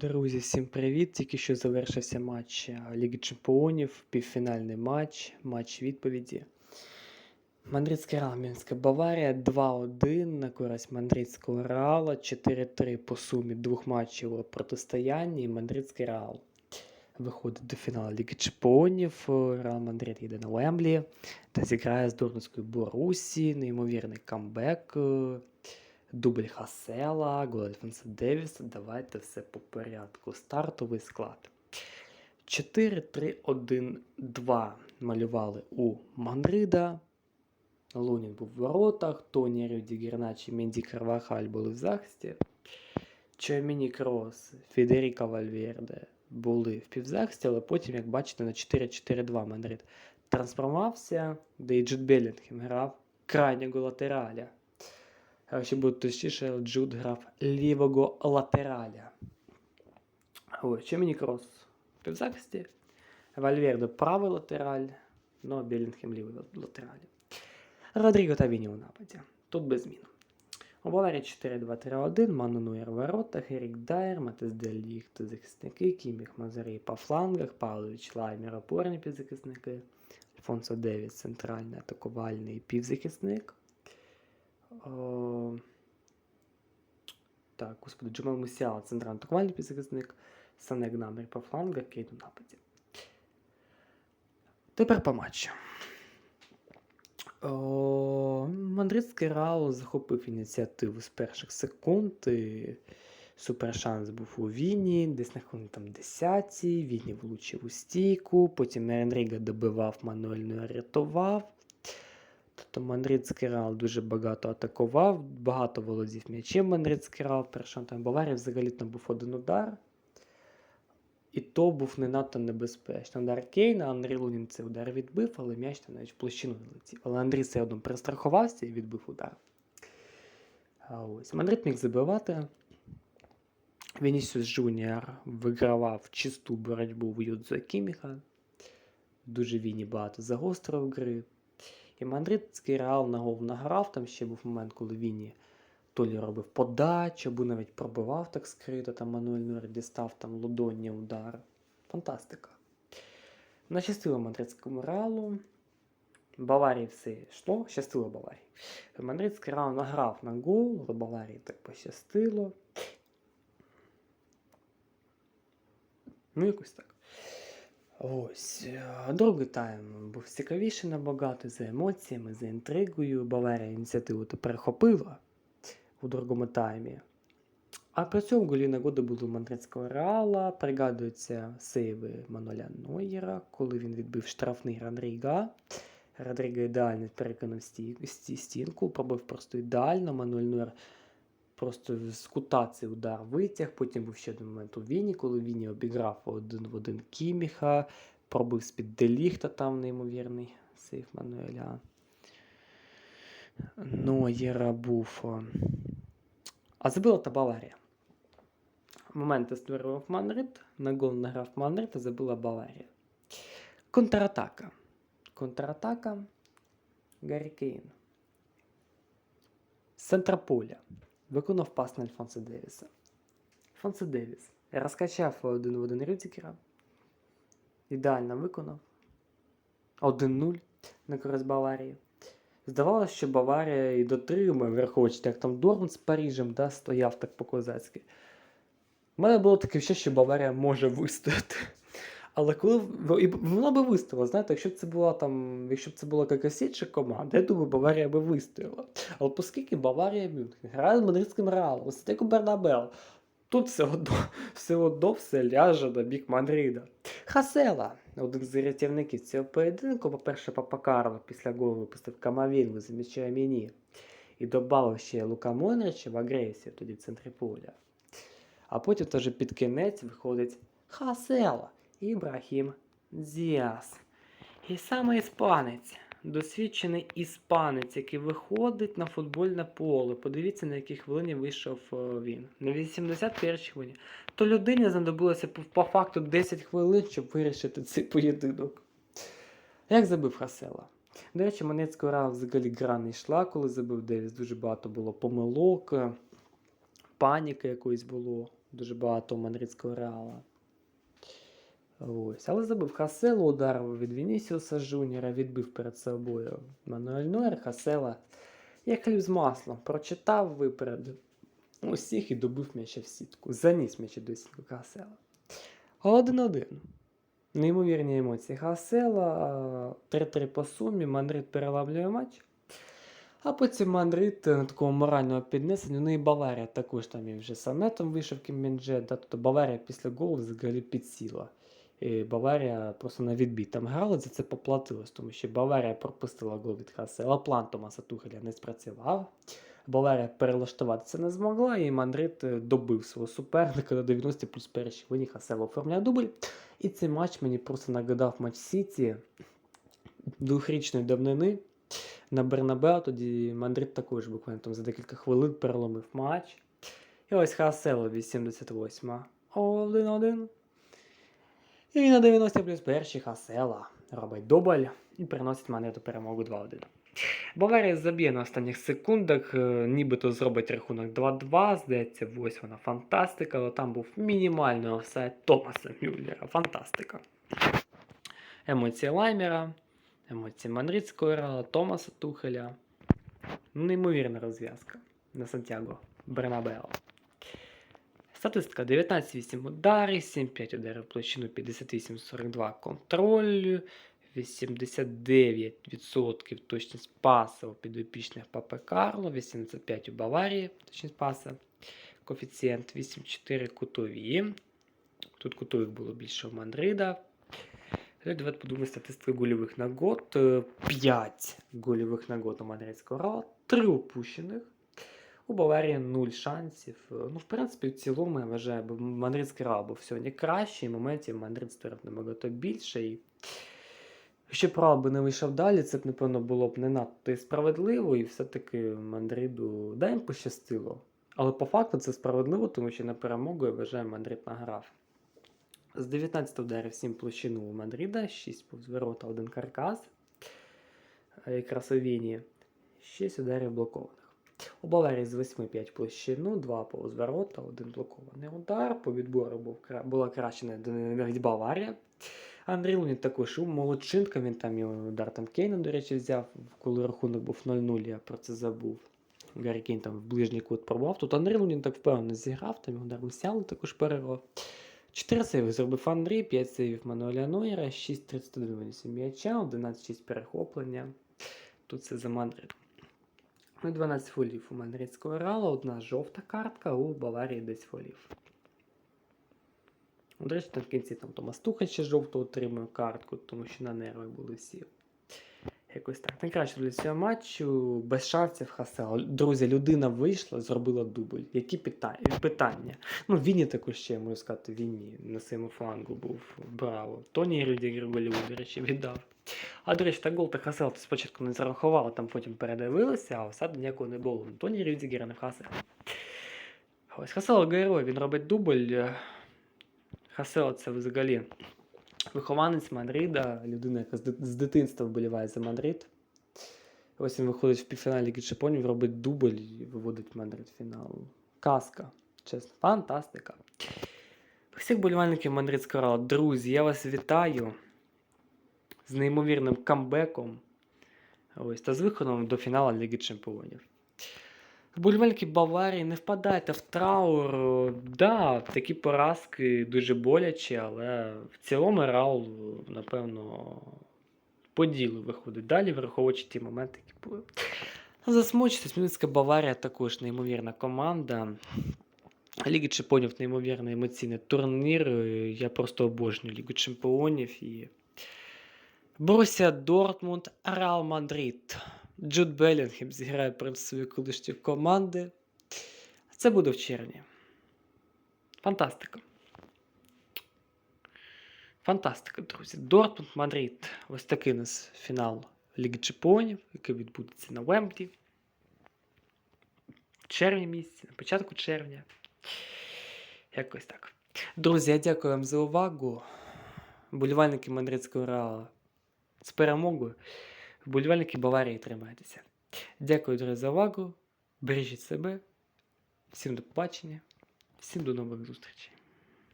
Друзі, всім привіт! Тільки що завершився матч е, Ліги Чемпіонів, півфінальний матч, матч відповіді. Мадридський Реал, Мінська Баварія 2-1 на користь Мадридського Реала, 4-3 по сумі двох матчів у протистоянні. і Мадридський Реал виходить до фіналу Ліги Чемпіонів. Реал Мадрид їде на Вемблі та зіграє з Дорнською Борусі. Неймовірний камбек. Дубль Хасела, гол Альфонса Девіса. Давайте все по порядку. Стартовий склад. 4-3-1-2 малювали у Мадрида. Лунін був в воротах, Тоні Рюдігер, наче Менді Карвахаль були в захисті. Чойміні Крос, Федеріка Вальверде були в півзахисті, але потім, як бачите, на 4-4-2 Мадрид трансформувався, де і Джуд Белінгем грав крайнього латераля. Якщо буде точніше, Джуд грав лівого латераля. Ось, Чеміні Крос в півзахисті. Вальверде правий латераль, ну Белінгем лівий латераль. Родріго та Віні у нападі. Тут без змін. У Баварії 4-2-3-1, Ману Нуєр в воротах, Ерік Дайер, Матес Деліхт захисники, Кіміх Мазарій по флангах, Павлович Лаймер опорні півзахисники, Альфонсо Девіс центральний атакувальний півзахисник. О, так, господи, Джамал Мусіала, центральний атакувальний півзахисник, Санек Намір по флангах, Кейт у нападі. Тепер по матчу. О, Мадридський Реал захопив ініціативу з перших секунд. І супершанс був у Віні, десь на хвилині там 10 Віні влучив у стійку, потім Енріга добивав, мануельно рятував. Тобто Мадридський Реал дуже багато атакував, багато володів м'ячем Мадридський Реал. Першому там Баварії взагалі там був один удар. І то був не надто небезпечний. Удар Кейна, Андрій Лунін цей удар відбив, але м'яч там навіть в площину не летів. Але Андрій все одно перестрахувався і відбив удар. А ось Мадрид міг забивати. Вінісіус Джуніор вигравав чисту боротьбу в Юдзо Кіміха. Дуже Віні багато загострив гри. І Мадридський Реал на гол награв. Там ще був момент, коли Віні то лі робив подачу, або навіть пробивав так скрито, там Мануель Нуер дістав там лудонні удар. Фантастика. Нащастило Мадридському Реалу. Баварії все йшло, щастило Баварії. Мадридський Реал награв на гол, але Баварії так пощастило. Ну, якось так. Ось. е, Другий тайм був цікавіший набагато за емоціями, за інтригою. Баварія ініціативу тепер перехопила у другому таймі. А при цьому голі нагоди були у Мадридського Реала. Пригадуються сейви Маноля Нойєра, коли він відбив штрафний Родріга. Родріга ідеально перекинув стінку, пробив просто ідеально. Мануель Нойєр просто з кута цей удар витяг. Потім був ще один момент у Віні, коли Віні обіграв один в один Кіміха, пробив з-під Деліхта там неймовірний сейф Мануеля. Нойєра був. а, А забила та Баварія. Моменти створював Мандрид, на гол награв Мандрид, а забила Баварія. Контратака. Контратака. Гаррі Кейн. З. Виконав пас на Альфонсо Девіса. Альфонсо Девіс розкачав один в один Рюдзікера. Ідеально виконав. 1-0 на користь Баварії. Здавалося, що Баварія і дотримує, враховуючи, як там Дормут з Парижем да, стояв так по-козацьки. У мене було таке ще, що Баварія може вистояти. Але коли і вона би вистояла, знаєте, якщо б це була там, якщо б це була якась інша команда, я думаю, Баварія би вистояла. Але оскільки Баварія Мюнхен грає з мадридським реалом, Стеку Бернабел, тут все одно, все одно все ляже на бік Мадрида. Хасела, один з рятівників цього поєдинку, по-перше, Папа Карло після голу випустив Камавінгу, заміщає мені. І додав ще Лука Монрича в агресію тоді в центрі поля. А потім теж під кінець виходить Хасела Ібрахім Діас. І саме іспанець, досвідчений іспанець, який виходить на футбольне поле. Подивіться, на якій хвилині вийшов е, він. На 81 хвилині. То людині знадобилося по, факту 10 хвилин, щоб вирішити цей поєдинок. Як забив Хасела? До речі, Манецького гра взагалі гра йшла, коли забив Девіс. Дуже багато було помилок, паніки якоїсь було. Дуже багато мадридського реала. Ось. Але забив Хаселу, удар від Вінісіуса Жуніора, відбив перед собою Мануель Нойер, Хасела. Як хліб з маслом. Прочитав випередив усіх і добив м'яча в сітку. Заніс м'яча до сітку Хасела. 1-1. Неймовірні емоції Хасела. 3-3 по сумі. Мандрид переламлює матч. А потім Мандрид е, на такому моральному піднесенні. Ну і Баварія також там і вже санетом вийшов Кімбенже. Да, тобто Баварія після голу взагалі підсіла. І Баварія просто на відбій там грала, за це поплатилось, тому що Баварія пропустила гол від Хасела. План Томаса Тухеля не спрацював. Баварія перелаштуватися не змогла, і Мандрид е, добив свого суперника на 90 плюс перші вині Хасела оформляє дубль. І цей матч мені просто нагадав матч Сіті двохрічної давнини на Бернабео. Тоді Мандрид також буквально там за декілька хвилин переломив матч. І ось Хасело 88 1-1. І на 90 плюс перший Хасела робить дубль і переносить монету перемогу 2-1. Баварія заб'є на останніх секундах, е, нібито зробить рахунок 2-2. Здається, ось вона фантастика, але там був мінімальний офсайд Томаса Мюллера. Фантастика. Емоції Лаймера, емоції Мандридського Реала, Томаса Тухеля. Неймовірна розв'язка на Сантьяго Бернабео. Статистика 19-8 удари, 7-5 ударів площину, 58-42 контроль, 89% точність паса у підопічних Папе Карло, 85 у Баварії точність паса, коефіцієнт 8-4 кутові. Тут кутових було більше у Мандрида. Давайте подумаємо статистику гольових нагод. 5 гольових нагод у мадридського Реала, 3 упущених. У Баварії 0 шансів. Ну, в принципі, в цілому, я вважаю, бо мадридський Реал був сьогодні кращий, моментів Мадрид створив набагато більше. І Якщо б Реал би не вийшов далі, це б, напевно, було б не надто справедливо, і все-таки Мадриду да, їм пощастило. Але по факту це справедливо, тому що на перемогу, я вважаю, Мадрид награв. З 19 ударів 7 площину у Мадрида, 6 повз ворота, 1 каркас. Е, Якраз у Віні 6 ударів блокованих. У Баварії з 8 5 площину, 2 повз ворота, 1 блокований удар. По відбору був, була краще навіть Баварія. Андрій Лунін також у молодчинка, він там і удар там Кейна, до речі, взяв, коли рахунок був 0-0, я про це забув. Гаррі Кейн там в ближній кут пробував. Тут Андрій Лунін так впевнено зіграв, там його удар Мсяли також перервав. 4 сейви зробив Андрій, 5 сейвів Мануеля Нойера, 6-31 м'яча, 11-6 перехоплення. Тут це за Мадрид. Ну і 12 фолів у Мадридського Реала, одна жовта картка, у Баварії 10 фолів. До речі, там в кінці там Томас Тухач ще жовту отримує картку, тому що на нерви були всі. Якось так. Найкраще для цього матчу без шансів Хасел. Друзі, людина вийшла, зробила дубль. Які питання? питання? Ну, Вінні також ще, я можу сказати, Вінні на своєму флангу був. Браво. Тоні Рюдігер до речі, віддав. А до речі, так гол та Хасел спочатку не зарахували, там потім передивилися, а осаду ніякого не було. Тоні Рюдігера не Хасел. Ось Хасел герой, він робить дубль. Хасел це взагалі вихованець Мадрида, людина, яка з дитинства вболіває за Мадрид. Ось він виходить в півфіналі Ліги Чемпіонів, робить дубль і виводить Мадрид в фінал. Казка. Чесно, фантастика. Всіх болівальників Мадридського Реала, друзі, я вас вітаю з неймовірним камбеком. Ось, та з виходом до фіналу Ліги Чемпіонів. Вболівальники Баварії, не впадайте в траур. Да, такі поразки дуже болячі, але в цілому Реал, напевно, по ділу виходить далі, враховуючи ті моменти, які були. Засмучитись, Мюнхенська Баварія також неймовірна команда. Ліги Чемпіонів неймовірний емоційний турнір. Я просто обожнюю Лігу Чемпіонів і. Борусія Дортмунд, Реал Мадрид. Джуд Белінгем зіграє проти своєї колишньої команди. Це буде в червні. Фантастика. Фантастика, друзі. Дортмунд Мадрид. Ось такий у нас фінал Ліги Чемпіонів, який відбудеться на Вемблі. В червні місяці, на початку червня. Якось так. Друзі, я дякую вам за увагу. Болівальники Мадридського Реала з перемогою. Вболівальники Баварії тримайтеся. Дякую, друзі, за увагу. Бережіть себе. Всім до побачення. Всім до нових зустрічей.